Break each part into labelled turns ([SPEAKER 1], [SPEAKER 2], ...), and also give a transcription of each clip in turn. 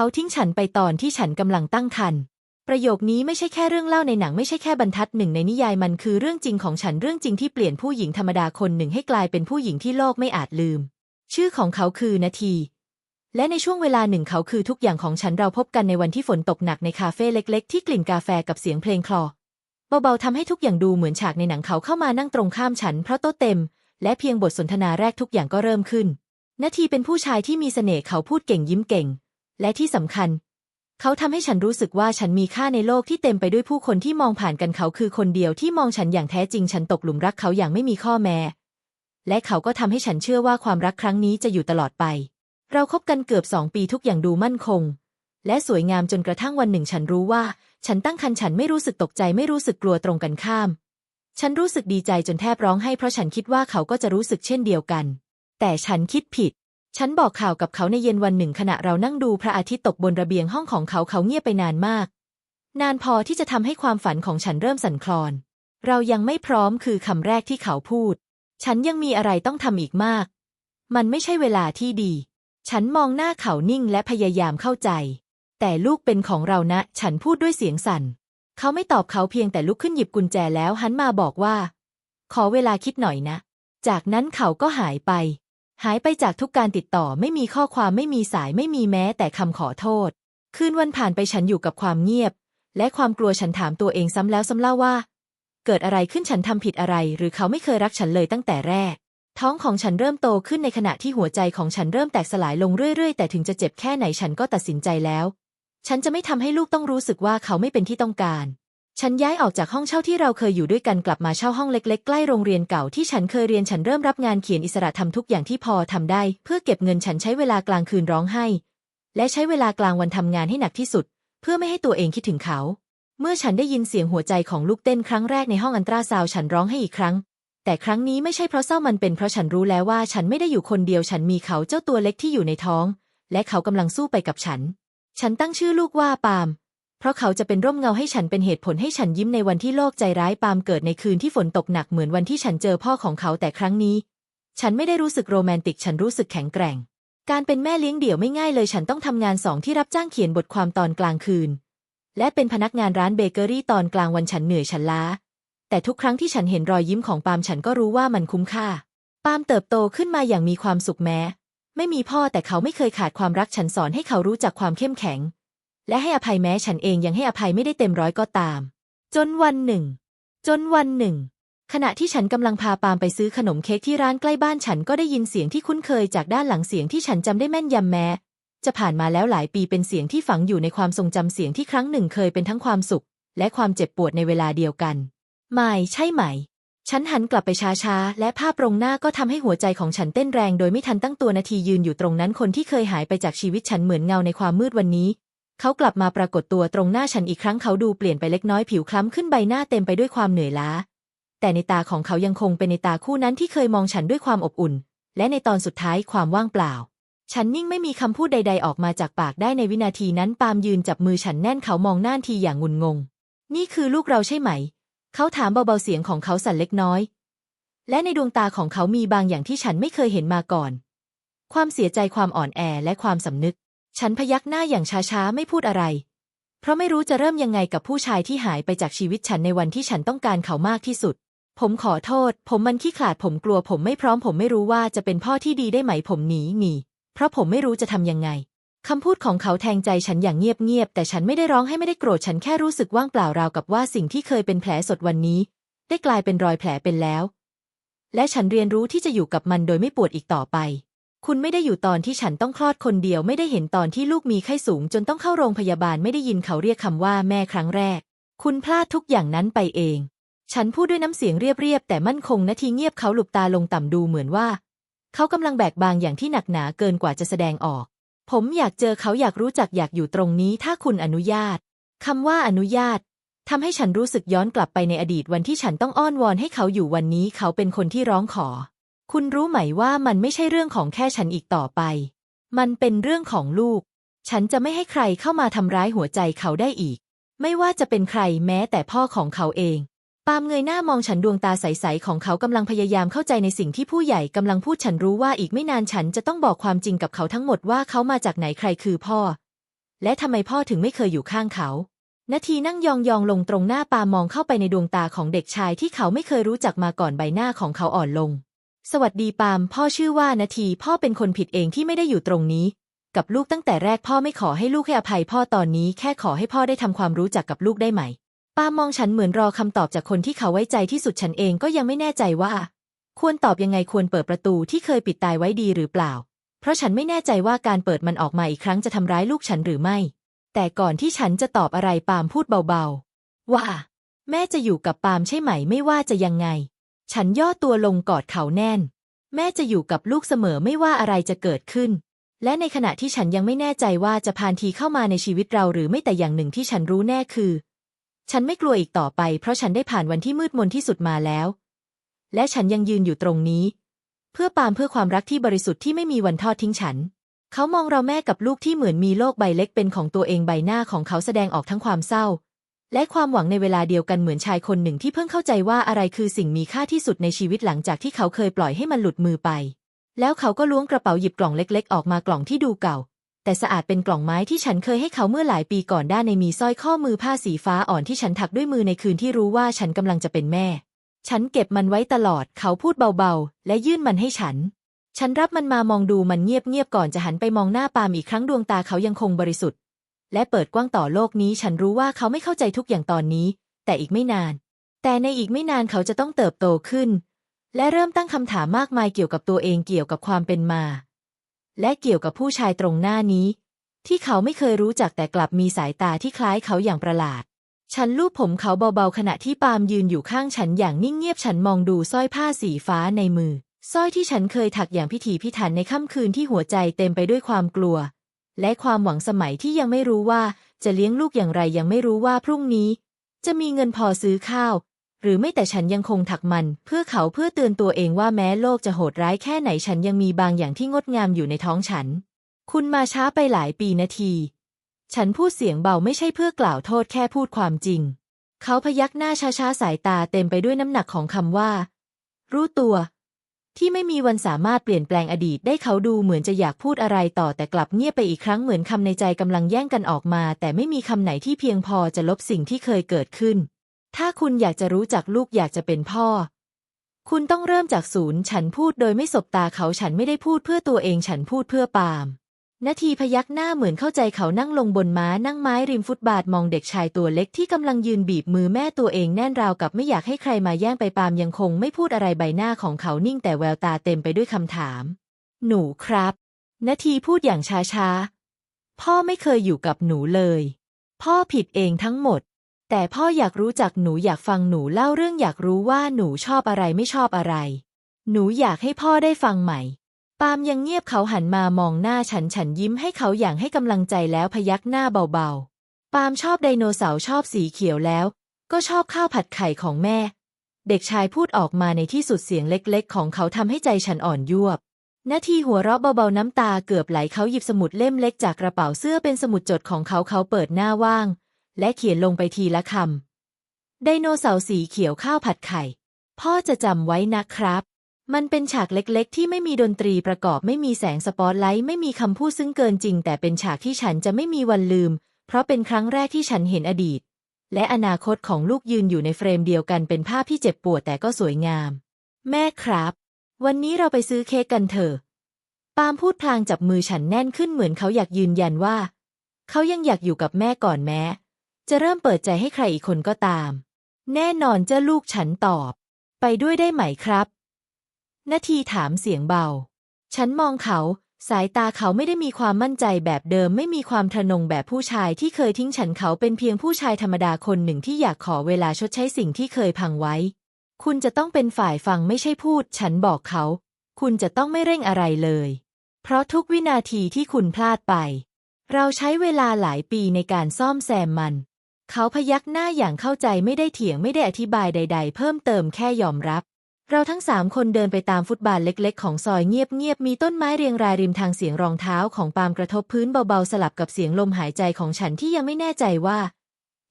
[SPEAKER 1] เขาทิ้งฉันไปตอนที่ฉันกำลังตั้งครรภ์ประโยคนี้ไม่ใช่แค่เรื่องเล่าในหนังไม่ใช่แค่บรรทัดหนึ่งในนิยายมันคือเรื่องจริงของฉันเรื่องจริงที่เปลี่ยนผู้หญิงธรรมดาคนหนึ่งให้กลายเป็นผู้หญิงที่โลกไม่อาจลืม ชื่อของเขาคือนาที และในช่วงเวลาหนึ่งเขาคือทุกอย่างของฉันเราพบกันในวันที่ฝนตกหนักในคาเฟ่เล็ก ๆ ที่กลิ่นกาแฟกับเสียงเพลงคลอเบาๆทำให้ทุกอย่างดูเหมือนฉากในหนังเขาเข้ามานั่งตรงข้ามฉันเพราะโต๊ะเต็ม และเพียงบทสนทนาแรกทุกอย่างก็เริ่มขึ้นนาทีเป็นผู้ชายที่มีเสน่ห์เขาพูดเก่งยิ้มเก่ง และที่สำคัญ เขาทำให้ฉันรู้สึกว่าฉันมีค่าในโลกที่เต็มไปด้วยผู้คนที่มองผ่านกันเขาคือคนเดียวที่มองฉันอย่างแท้จริง ฉันตกหลุมรักเขาอย่างไม่มีข้อแม้ และเขาก็ทำให้ฉันเชื่อว่าความรักครั้งนี้จะอยู่ตลอดไป เราคบกันเกือบสองปีทุกอย่างดูมั่นคง และสวยงามจนกระทั่งวันหนึ่งฉันรู้ว่า ฉันตั้งครรภ์ฉันไม่รู้สึกตกใจไม่รู้สึกกลัวตรงกันข้าม ฉันรู้สึกดีใจจนแทบร้องไห้เพราะฉันคิดว่าเขาก็จะรู้สึกเช่นเดียวกัน แต่ฉันคิดผิด ฉันบอกข่าวกับเขาในเย็นวันหนึ่งขณะเรานั่งดูพระอาทิตย์ตกบนระเบียงห้องของเขาเขาเงียบไปนานมาก นานพอที่จะทำให้ความฝันของฉันเริ่มสั่นคลอน เรายังไม่พร้อมคือคำแรกที่เขาพูด ฉันยังมีอะไรต้องทำอีกมาก มันไม่ใช่เวลาที่ดี ฉันมองหน้าเขานิ่งและพยายามเข้าใจ แต่ลูกเป็นของเรานะ ฉันพูดด้วยเสียงสั่น เขาไม่ตอบเขาเพียงแต่ลุกขึ้นหยิบกุญแจแล้วหันมาบอกว่า ขอเวลาคิดหน่อยนะ จากนั้นเขาก็หายไป หายไปจากทุกการติดต่อไม่มีข้อความไม่มีสายไม่มีแม้แต่คำขอโทษ คืนวันผ่านไปฉันอยู่กับความเงียบ และความกลัวฉันถามตัวเองซ้ำแล้วซ้ำเล่าว่า เกิดอะไรขึ้นฉันทำผิดอะไร หรือเขาไม่เคยรักฉันเลยตั้งแต่แรก ท้องของฉันเริ่มโตขึ้นในขณะที่หัวใจของฉันเริ่มแตกสลายลงเรื่อยๆ แต่ถึงจะเจ็บแค่ไหนฉันก็ตัดสินใจแล้ว ฉันจะไม่ทำให้ลูกต้องรู้สึกว่าเขาไม่เป็นที่ต้องการ ฉันย้ายออกจากห้องเช่าที่เราเคยอยู่ด้วยกันกลับมาเช่าห้องเล็กๆ ใกล้โรงเรียนเก่าที่ฉันเคยเรียนฉันเริ่มรับงานเขียนอิสระทำทุกอย่างที่พอทำได้ เพื่อเก็บเงินฉันใช้เวลากลางคืนร้องไห้ และใช้เวลากลางวันทำงานให้หนักที่สุด เพื่อไม่ให้ตัวเองคิดถึงเขา เมื่อฉันได้ยินเสียงหัวใจของลูกเต้นครั้งแรกในห้องอันตราซาวฉันร้องให้อีกครั้ง แต่ครั้งนี้ไม่ใช่เพราะเศร้ามันเป็นเพราะฉันรู้แล้วว่าฉันไม่ได้อยู่คนเดียวฉันมีเขาเจ้าตัวเล็กที่อยู่ในท้อง และเขากำลังสู้ไปกับฉัน ฉันตั้งชื่อลูกว่าปาล์ม เพราะเขาจะเป็นร่มเงาให้ฉันเป็นเหตุผลให้ฉันยิ้มในวันที่โลกใจร้ายปามเกิดในคืนที่ฝนตกหนักเหมือนวันที่ฉันเจอพ่อของเขาแต่ครั้งนี้ ฉันไม่ได้รู้สึกโรแมนติก ฉันรู้สึกแข็งแกร่ง การเป็นแม่เลี้ยงเดี่ยวไม่ง่ายเลย ฉันต้องทำงานสองที่รับจ้างเขียนบทความตอนกลางคืน และเป็นพนักงานร้านเบเกอรี่ตอนกลางวันฉันเหนื่อยฉันล้า แต่ทุกครั้งที่ฉันเห็นรอยยิ้มของปามฉันก็รู้ว่ามันคุ้มค่า ปามเติบโตขึ้นมาอย่างมีความสุขแม้ ไม่มีพ่อแต่เขาไม่เคยขาดความรักฉันสอนให้เขารู้จักความเข้มแข็ง และให้อภัยแม้ฉันเองยังให้อภัยไม่ได้เต็มร้อยก็ตาม จนวันหนึ่ง จนวันหนึ่ง ขณะที่ฉันกำลังพาปาล์มไปซื้อขนมเค้กที่ร้านใกล้บ้านฉันก็ได้ยินเสียงที่คุ้นเคยจากด้านหลังเสียงที่ฉันจำได้แม่นยำแม้ จะผ่านมาแล้วหลายปีเป็นเสียงที่ฝังอยู่ในความทรงจำเสียงที่ครั้งหนึ่งเคยเป็นทั้งความสุข และความเจ็บปวดในเวลาเดียวกัน ไม่ใช่ไหมฉันหันกลับไปช้าๆ และภาพตรงหน้าก็ทำให้หัวใจของฉันเต้นแรงโดยไม่ทันตั้งตัวนาทียืนอยู่ตรงนั้นคนที่เคยหายไปจากชีวิตฉันเหมือนเงาในความมืดวันนี้ เขากลับมาปรากฏตัวตรงหน้าฉันอีกครั้งเขาดูเปลี่ยนไปเล็กน้อยผิวคล้ำขึ้นใบหน้าเต็มไปด้วยความเหนื่อยล้า แต่ในตาของเขายังคงเป็นในตาคู่นั้นที่เคยมองฉันด้วยความอบอุ่น และในตอนสุดท้ายความว่างเปล่า ฉันนิ่งไม่มีคำพูดใด ๆ ออกมาจากปากได้ในวินาทีนั้นปาล์มยืนจับมือฉันแน่นเขามองหน้าทีอย่างงุนงง นี่คือลูกเราใช่ไหม เขาถามเบาๆเสียงของเขาสั่นเล็กน้อย และในดวงตาของเขามีบางอย่างที่ฉันไม่เคยเห็นมาก่อน ความเสียใจความอ่อนแอและความสำนึก ฉันพยักหน้าอย่างช้าๆ ไม่พูดอะไร เพราะไม่รู้จะเริ่มยังไงกับผู้ชายที่หายไปจากชีวิตฉันในวันที่ฉันต้องการเขามากที่สุด ผมขอโทษ ผมมันขี้ขลาดผมกลัว ผมไม่พร้อม ผมไม่รู้ว่าจะเป็นพ่อที่ดีได้ไหมผมหนีหนีเพราะผมไม่รู้จะทำยังไงคำพูดของเขาแทงใจฉันอย่างเงียบๆแต่ฉันไม่ได้ร้องให้ไม่ได้โกรธฉันแค่รู้สึกว่างเปล่าราวกับว่าสิ่งที่เคยเป็นแผลสดวันนี้ ได้กลายเป็นรอยแผลเป็นแล้ว และฉันเรียนรู้ที่จะอยู่กับมันโดยไม่ปวดอีกต่อไป คุณไม่ได้อยู่ตอนที่ฉันต้องคลอดคนเดียวไม่ได้เห็นตอนที่ลูกมีไข้สูงจนต้องเข้าโรงพยาบาลไม่ได้ยินเขาเรียกคำว่าแม่ครั้งแรก คุณพลาดทุกอย่างนั้นไปเอง ฉันพูดด้วยน้ำเสียงเรียบๆแต่มั่นคงนาทีเงียบเขาหลุบตาลงต่ำดูเหมือนว่า เขากำลังแบกบางอย่างที่หนักหนาเกินกว่าจะแสดงออก ผมอยากเจอเขาอยากรู้จักอยากอยู่ตรงนี้ถ้าคุณอนุญาตคำว่าอนุญาตทำให้ฉันรู้สึกย้อนกลับไปในอดีตวันที่ฉันต้องอ้อนวอนให้เขาอยู่วันนี้เขาเป็นคนที่ร้องขอ คุณรู้ไหมว่ามันไม่ใช่เรื่องของแค่ฉันอีกต่อไป มันเป็นเรื่องของลูก ฉันจะไม่ให้ใครเข้ามาทำร้ายหัวใจเขาได้อีก ไม่ว่าจะเป็นใครแม้แต่พ่อของเขาเอง ปามเงยหน้ามองฉันดวงตาใสๆของเขากำลังพยายามเข้าใจในสิ่งที่ผู้ใหญ่กำลังพูดฉันรู้ว่าอีกไม่นานฉันจะต้องบอกความจริงกับเขาทั้งหมดว่าเขามาจากไหนใครคือพ่อ และทำไมพ่อถึงไม่เคยอยู่ข้างเขานาทีนั่งยองๆลงตรงหน้าปามองเข้าไปในดวงตาของเด็กชายที่เขาไม่เคยรู้จักมาก่อนใบหน้าของเขาอ่อนลง สวัสดีปามพ่อชื่อว่านาทีพ่อเป็นคนผิดเองที่ไม่ได้อยู่ตรงนี้ กับลูกตั้งแต่แรกพ่อไม่ขอให้ลูกให้อภัยพ่อตอนนี้แค่ขอให้พ่อได้ทำความรู้จักกับลูกได้ไหมปามองฉันเหมือนรอคำตอบจากคนที่เขาไว้ใจที่สุดฉันเองก็ยังไม่แน่ใจว่า ควรตอบยังไงควรเปิดประตูที่เคยปิดตายไว้ดีหรือเปล่า เพราะฉันไม่แน่ใจว่าการเปิดมันออกมาอีกครั้งจะทำร้ายลูกฉันหรือไม่ แต่ก่อนที่ฉันจะตอบอะไรปามพูดเบาๆ ว่า แม่จะอยู่กับปามใช่ไหมไม่ว่าจะยังไง ฉันย่อตัวลงกอดเขาแน่น แม่จะอยู่กับลูกเสมอไม่ว่าอะไรจะเกิดขึ้น และในขณะที่ฉันยังไม่แน่ใจว่าจะพานทีเข้ามาในชีวิตเราหรือไม่แต่อย่างหนึ่งที่ฉันรู้แน่คือ ฉันไม่กลัวอีกต่อไป เพราะฉันได้ผ่านวันที่มืดมนที่สุดมาแล้ว และฉันยังยืนอยู่ตรงนี้ เพื่อปามเพื่อความรักที่บริสุทธิ์ที่ไม่มีวันทอดทิ้งฉัน เขามองเราแม่กับลูกที่เหมือนมีโลกใบเล็กเป็นของตัวเองใบหน้าของเขาแสดงออกทั้งความเศร้า และความหวังในเวลาเดียวกันเหมือนชายคนหนึ่งที่เพิ่งเข้าใจว่าอะไรคือสิ่งมีค่าที่สุดในชีวิตหลังจากที่เขาเคยปล่อยให้มันหลุดมือไป แล้วเขาก็ล้วงกระเป๋าหยิบกล่องเล็ก ๆ ออกมากล่องที่ดูเก่า แต่สะอาดเป็นกล่องไม้ที่ฉันเคยให้เขาเมื่อหลายปีก่อนด้านในมีสร้อยข้อมือผ้าสีฟ้าอ่อนที่ฉันถักด้วยมือในคืนที่รู้ว่าฉันกำลังจะเป็นแม่ ฉันเก็บมันไว้ตลอด เขาพูดเบาๆ และยื่นมันให้ฉัน ฉันรับมันมามองดูมันเงียบๆก่อนจะหันไปมองหน้าปาล์มอีกครั้งดวงตาเขายังคงบริสุทธิ์ และเปิดกว้างต่อโลกนี้ ฉันรู้ว่าเขาไม่เข้าใจทุกอย่างตอนนี้ แต่อีกไม่นาน แต่ในอีกไม่นานเขาจะต้องเติบโตขึ้น และเริ่มตั้งคำถามมากมายเกี่ยวกับตัวเองเกี่ยวกับความเป็นมา และเกี่ยวกับผู้ชายตรงหน้านี้ ที่เขาไม่เคยรู้จักแต่กลับมีสายตาที่คล้ายเขาอย่างประหลาด ฉันลูบผมเขาเบาๆขณะที่ปาล์มยืนอยู่ข้างฉันอย่างนิ่งเงียบฉันมองดูสร้อยผ้าสีฟ้าในมือสร้อยที่ฉันเคยถักอย่างพิถีพิถันในค่ำคืนที่หัวใจเต็มไปด้วยความกลัว และความหวังสมัยที่ยังไม่รู้ว่าจะเลี้ยงลูกอย่างไรยังไม่รู้ว่าพรุ่งนี้ จะมีเงินพอซื้อข้าว หรือไม่แต่ฉันยังคงถักมัน เพื่อเขาเพื่อเตือนตัวเองว่าแม้โลกจะโหดร้ายแค่ไหนฉันยังมีบางอย่างที่งดงามอยู่ในท้องฉัน คุณมาช้าไปหลายปีนาที ฉันพูดเสียงเบาไม่ใช่เพื่อกล่าวโทษแค่พูดความจริง เขาพยักหน้าช้าๆสายตาเต็มไปด้วยน้ำหนักของคำว่า รู้ตัว ที่ไม่มีวันสามารถเปลี่ยนแปลงอดีตได้เขาดูเหมือนจะอยากพูดอะไรต่อแต่กลับเงียบไปอีกครั้งเหมือนคำในใจกำลังแย่งกันออกมา แต่ไม่มีคำไหนที่เพียงพอจะลบสิ่งที่เคยเกิดขึ้น ถ้าคุณอยากจะรู้จักลูกอยากจะเป็นพ่อ คุณต้องเริ่มจากศูนย์ ฉันพูดโดยไม่สบตาเขาฉันไม่ได้พูดเพื่อตัวเองฉันพูดเพื่อปาล์ม นาทีพยักหน้าเหมือนเข้าใจเขานั่งลงบนม้านั่งไม้ริมฟุตบาทมองเด็กชายตัวเล็กที่กำลังยืนบีบมือแม่ตัวเองแน่นราวกับไม่อยากให้ใครมาแย่งไปปามยังคงไม่พูดอะไรใบหน้าของเขานิ่งแต่แววตาเต็มไปด้วยคำถาม หนูครับนาทีพูดอย่างช้าๆ พ่อไม่เคยอยู่กับหนูเลย พ่อผิดเองทั้งหมด แต่พ่ออยากรู้จักหนูอยากฟังหนูเล่าเรื่องอยากรู้ว่าหนูชอบอะไรไม่ชอบอะไร หนูอยากให้พ่อได้ฟังใหม่ ปาล์มยังเงียบเขาหันมามองหน้าฉันฉันยิ้มให้เขาอย่างให้กำลังใจแล้วพยักหน้าเบาๆ ปาล์มชอบไดโนเสาร์ชอบสีเขียวแล้ว ก็ชอบข้าวผัดไข่ของแม่ เด็กชายพูดออกมาในที่สุดเสียงเล็กๆ ของเขาทำให้ใจฉันอ่อนยวบนาทีหัวเราะเบาๆน้ำตาเกือบไหลเขาหยิบสมุดเล่มเล็กจากกระเป๋าเสื้อเป็นสมุดจดของเขาเขาเปิดหน้าว่าง และเขียนลงไปทีละคำไดโนเสาร์สีเขียวข้าวผัดไข่ พ่อจะจำไว้นะครับ มันเป็นฉากเล็กๆ ที่ไม่มีดนตรีประกอบไม่มีแสงสปอตไลท์ไม่มีคำพูดซึ่งเกินจริง แต่เป็นฉากที่ฉันจะไม่มีวันลืม เพราะเป็นครั้งแรกที่ฉันเห็นอดีต และอนาคตของลูกยืนอยู่ในเฟรมเดียวกันเป็นภาพที่เจ็บปวดแต่ก็สวยงาม แม่ครับ วันนี้เราไปซื้อเค้กกันเถอะปาล์มพูดพลางจับมือฉันแน่นขึ้นเหมือนเขาอยากยืนยันว่า เขายังอยากอยู่กับแม่ก่อนแม้ จะเริ่มเปิดใจให้ใครอีกคนก็ตาม แน่นอนเจ้าลูกฉันตอบ ไปด้วยได้ไหมครับ นาทีถามเสียงเบา ฉันมองเขา สายตาเขาไม่ได้มีความมั่นใจแบบเดิม ไม่มีความทะนงแบบผู้ชายที่เคยทิ้งฉันเขาเป็นเพียงผู้ชายธรรมดาคนหนึ่งที่อยากขอเวลาชดใช้สิ่งที่เคยพังไว้ คุณจะต้องเป็นฝ่ายฟังไม่ใช่พูด ฉันบอกเขา คุณจะต้องไม่เร่งอะไรเลย เพราะทุกวินาทีที่คุณพลาดไป เราใช้เวลาหลายปีในการซ่อมแซมมัน เขาพยักหน้าอย่างเข้าใจไม่ได้เถียงไม่ได้อธิบายใด ๆ เพิ่มเติมแค่ยอมรับ เราทั้งสามคนเดินไปตามฟุตบาทเล็ก ๆ ของซอยเงียบ ๆ มีต้นไม้เรียงรายริมทางเสียงรองเท้าของปาล์มกระทบพื้นเบา ๆ สลับกับเสียงลมหายใจของฉันที่ยังไม่แน่ใจว่า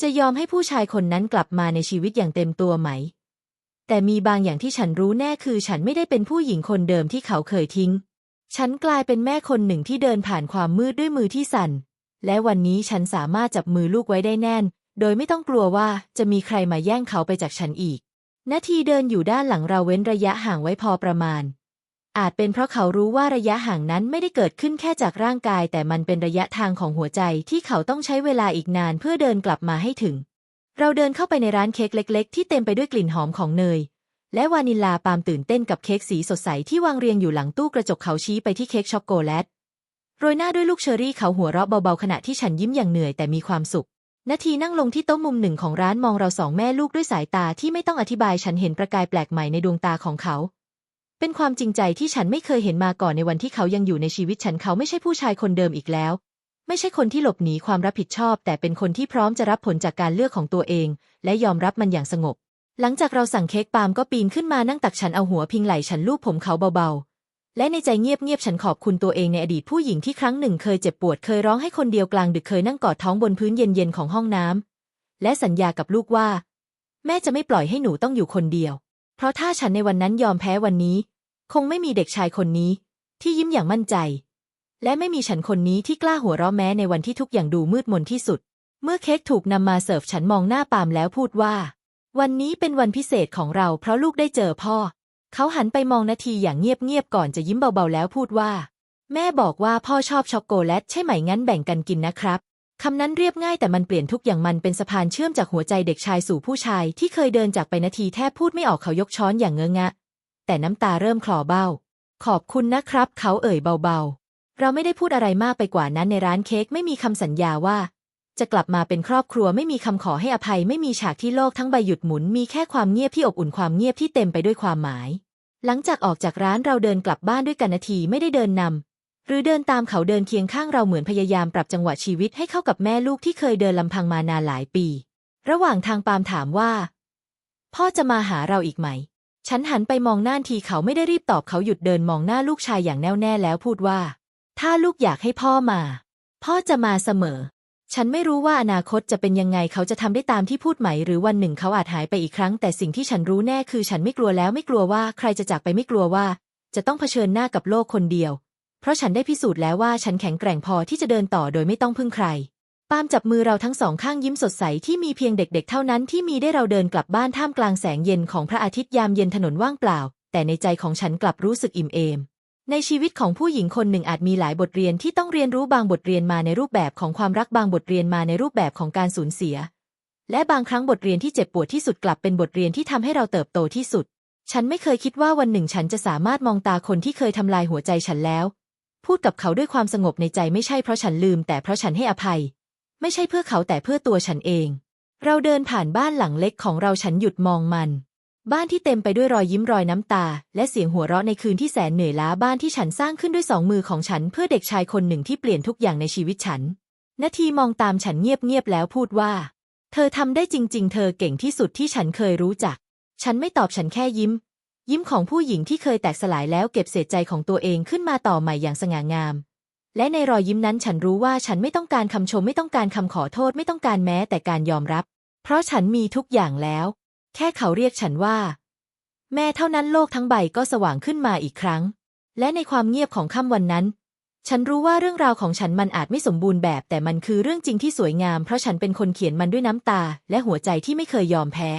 [SPEAKER 1] จะยอมให้ผู้ชายคนนั้นกลับมาในชีวิตอย่างเต็มตัวไหม แต่มีบางอย่างที่ฉันรู้แน่คือฉันไม่ได้เป็นผู้หญิงคนเดิมที่เขาเคยทิ้ง ฉันกลายเป็นแม่คนหนึ่งที่เดินผ่านความมืดด้วยมือที่สั่น และวันนี้ฉันสามารถจับมือลูกไว้ได้แน่น โดยไม่ต้องกลัวว่าจะมีใครมาแย่งเขาไปจากฉันอีก นาทีเดินอยู่ด้านหลังเราเว้นระยะห่างไว้พอประมาณ อาจเป็นเพราะเขารู้ว่าระยะห่างนั้นไม่ได้เกิดขึ้นแค่จากร่างกาย แต่มันเป็นระยะทางของหัวใจที่เขาต้องใช้เวลาอีกนานเพื่อเดินกลับมาให้ถึง เราเดินเข้าไปในร้านเค้กเล็ก ๆ ที่เต็มไปด้วยกลิ่นหอมของเนย และวานิลลาปาล์มตื่นเต้นกับเค้กสีสดใสที่วางเรียงอยู่หลังตู้กระจกเขาชี้ไปที่เค้กช็อกโกแลตโรยหน้าด้วยลูกเชอรี่เขาหัวเราะเบาๆขณะที่ฉันยิ้มอย่างเหนื่อยแต่มีความสุข นาทีนั่งลงที่โต๊ะมุมหนึ่งของร้านมองเราสองแม่ลูกด้วยสายตาที่ไม่ต้องอธิบายฉันเห็นประกายแปลกใหม่ในดวงตาของเขา เป็นความจริงใจที่ฉันไม่เคยเห็นมาก่อนในวันที่เขายังอยู่ในชีวิตฉันเขาไม่ใช่ผู้ชายคนเดิมอีกแล้ว ไม่ใช่คนที่หลบหนีความรับผิดชอบ แต่เป็นคนที่พร้อมจะรับผลจากการเลือกของตัวเอง และยอมรับมันอย่างสงบ หลังจากเราสั่งเค้กปาล์มก็ปีนขึ้นมานั่งตักฉันเอาหัวพิงไหล่ฉันลูบผมเขาเบาๆ และในใจเงียบๆฉันขอบคุณตัวเองในอดีตผู้หญิงที่ครั้งหนึ่งเคยเจ็บปวดเคยร้องให้คนเดียวกลางดึกเคยนั่งกอดท้องบนพื้นเย็นๆของห้องน้ำและสัญญากับลูกว่า แม่จะไม่ปล่อยให้หนูต้องอยู่คนเดียว เพราะถ้าฉันในวันนั้นยอมแพ้วันนี้ คงไม่มีเด็กชายคนนี้ ที่ยิ้มอย่างมั่นใจ และไม่มีฉันคนนี้ที่กล้าหัวเราะแม้ในวันที่ทุกอย่างดูมืดมนที่สุด เมื่อเค้กถูกนำมาเสิร์ฟฉันมองหน้าปามแล้วพูดว่า วันนี้เป็นวันพิเศษของเราเพราะลูกได้เจอพ่อ เขาหันไปมองนาทีอย่างเงียบๆก่อนจะยิ้มเบาๆแล้วพูดว่า แม่บอกว่าพ่อชอบช็อกโกแลตใช่ไหมงั้นแบ่งกันกินนะครับคำนั้นเรียบง่ายแต่มันเปลี่ยนทุกอย่างมันเป็นสะพานเชื่อมจากหัวใจเด็กชายสู่ผู้ชายที่เคยเดินจากไปนาทีแทบพูดไม่ออกเขายกช้อนอย่างเงอะงะ แต่น้ำตาเริ่มคลอเบ้า ขอบคุณนะครับ เขาเอ่ยเบาๆ เราไม่ได้พูดอะไรมากไปกว่านั้นในร้านเค้กไม่มีคำสัญญาว่า จะกลับมาเป็นครอบครัวไม่มีคำขอให้อภัยไม่มีฉากที่โลกทั้งใบหยุดหมุนมีแค่ความเงียบที่อบอุ่นความเงียบที่เต็มไปด้วยความหมาย หลังจากออกจากร้านเราเดินกลับบ้านด้วยกันนาทีไม่ได้เดินนำหรือเดินตามเขาเดินเคียงข้างเราเหมือนพยายามปรับจังหวะชีวิตให้เข้ากับแม่ลูกที่เคยเดินลำพังมานานหลายปี ระหว่างทางปาล์มถามว่า พ่อจะมาหาเราอีกไหม ฉันหันไปมองหน้าทีเขาไม่ได้รีบตอบเขาหยุดเดินมองหน้าลูกชายอย่างแน่วแน่แล้วพูดว่า ถ้าลูกอยากให้พ่อมา พ่อจะมาเสมอ ฉันไม่รู้ว่าอนาคตจะเป็นยังไงเขาจะทำได้ตามที่พูดไหม หรือวันหนึ่งเขาอาจหายไปอีกครั้ง แต่สิ่งที่ฉันรู้แน่คือฉันไม่กลัวแล้วไม่กลัวว่าใครจะจากไปไม่กลัวว่า จะต้องเผชิญหน้ากับโลกคนเดียว เพราะฉันได้พิสูจน์แล้วว่าฉันแข็งแกร่งพอที่จะเดินต่อโดยไม่ต้องพึ่งใครปามจับมือเราทั้งสองข้างยิ้มสดใสที่มีเพียงเด็กๆ เท่านั้นที่มีได้เราเดินกลับบ้านท่ามกลางแสงเย็นของพระอาทิตย์ยามเย็นถนนว่างเปล่า แต่ในใจของฉันกลับรู้สึกอิ่มเอม ในชีวิตของผู้หญิงคนหนึ่งอาจมีหลายบทเรียนที่ต้องเรียนรู้บางบทเรียนมาในรูปแบบของความรักบางบทเรียนมาในรูปแบบของการสูญเสีย และบางครั้งบทเรียนที่เจ็บปวดที่สุดกลับเป็นบทเรียนที่ทำให้เราเติบโตที่สุด ฉันไม่เคยคิดว่าวันหนึ่งฉันจะสามารถมองตาคนที่เคยทำลายหัวใจฉันแล้ว พูดกับเขาด้วยความสงบในใจไม่ใช่เพราะฉันลืม แต่เพราะฉันให้อภัย ไม่ใช่เพื่อเขาแต่เพื่อตัวฉันเอง เราเดินผ่านบ้านหลังเล็กของเราฉันหยุดมองมัน บ้านที่เต็มไปด้วยรอยยิ้มรอยน้ำตา และเสียงหัวเราะในคืนที่แสนเหนื่อยล้าบ้านที่ฉันสร้างขึ้นด้วยสองมือของฉันเพื่อเด็กชายคนหนึ่งที่เปลี่ยนทุกอย่างในชีวิตฉันนาทีมองตามฉันเงียบๆแล้วพูดว่า เธอทำได้จริง ๆ เธอเก่งที่สุดที่ฉันเคยรู้จัก ฉันไม่ตอบฉันแค่ยิ้ม ยิ้มของผู้หญิงที่เคยแตกสลายแล้วเก็บเศษใจของตัวเองขึ้นมาต่อใหม่อย่างสง่างาม และในรอยยิ้มนั้นฉันรู้ว่าฉันไม่ต้องการคำชมไม่ต้องการคำขอโทษไม่ต้องการแม้แต่การยอมรับ เพราะฉันมีทุกอย่างแล้ว แค่เขาเรียกฉันว่า แม่เท่านั้นโลกทั้งใบก็สว่างขึ้นมาอีกครั้ง และในความเงียบของค่ำวันนั้น ฉันรู้ว่าเรื่องราวของฉันมันอาจไม่สมบูรณ์แบบ แต่มันคือเรื่องจริงที่สวยงามเพราะฉันเป็นคนเขียนมันด้วยน้ำตา และหัวใจที่ไม่เคยยอมแพ้